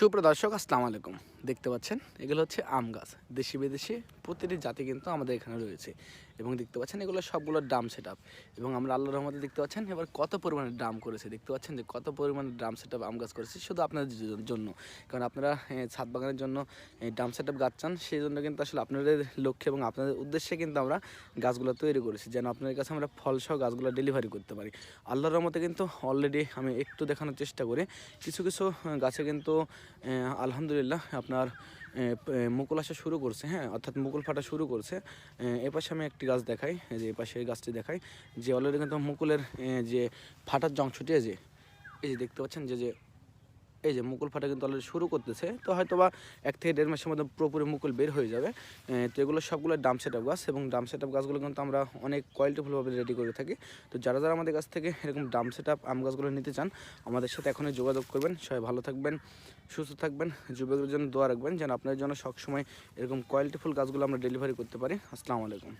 সুপ্রদর্শক আসসালামু আলাইকুম। দেখতে পাচ্ছেন, এগুলো হচ্ছে আম গাছ। দেশি বিদেশি প্রতিটি জাতি কিন্তু আমাদের এখানে রয়েছে। এবং দেখতে পাচ্ছেন, এগুলো সবগুলোর দাম সেট এবং আমরা আল্লাহর রহমতে দেখতে পাচ্ছেন, এবার কত পরিমাণে দাম করেছে। দেখতে পাচ্ছেন যে কত পরিমাণে ড্রাম সেট আম গাছ করেছে, শুধু আপনাদের জন্য। কারণ আপনারা ছাদ বাগানের জন্য ড্রাম সেট আপ গাছ চান, সেই জন্য কিন্তু আসলে আপনাদের লক্ষ্যে এবং আপনাদের উদ্দেশ্যে কিন্তু আমরা গাছগুলো তৈরি করেছি, যেন আপনাদের কাছে আমরা ফলসহ গাছগুলো ডেলিভারি করতে পারি। আল্লাহর রহমতে কিন্তু অলরেডি আমি একটু দেখানোর চেষ্টা করি। কিছু কিছু গাছে কিন্তু আলহামদুলিল্লাহ আপনার মুকুল আসা শুরু করছে হ্যাঁ অর্থাৎ মুকুল ফাটা শুরু করছে। এপাশে আমি একটি গাছ দেখাই যে এপাশে পাশে গাছটি দেখাই, যে অলরেডি কিন্তু মুকুলের যে ফাটার যে, এই যে দেখতে পাচ্ছেন যে যে এই যে মুকুল ফাটা কিন্তু অলরেডি শুরু করতেছে, তো হয়তো বা এক থেকে দেড় মাসের মধ্যে পুরোপুরি মুকুল বের হয়ে যাবে। তো এগুলো সবগুলো ডাম সেট আপ গাছ এবং ডাম সেট আপ গাছগুলো কিন্তু আমরা অনেক কোয়ালিটিফুলভাবে রেডি করে থাকি। তো যারা যারা আমাদের কাছ থেকে এরকম ডাম সেট আপ আম গাছগুলো নিতে চান, আমাদের সাথে এখনই যোগাযোগ করবেন। সবাই ভালো থাকবেন, সুস্থ থাকবেন, যুবকদের জন্য দোয়া রাখবেন যেন আপনাদের জন্য সবসময় এরকম কোয়ালিটিফুল গাছগুলো আমরা ডেলিভারি করতে পারি। আসসালামু আলাইকুম।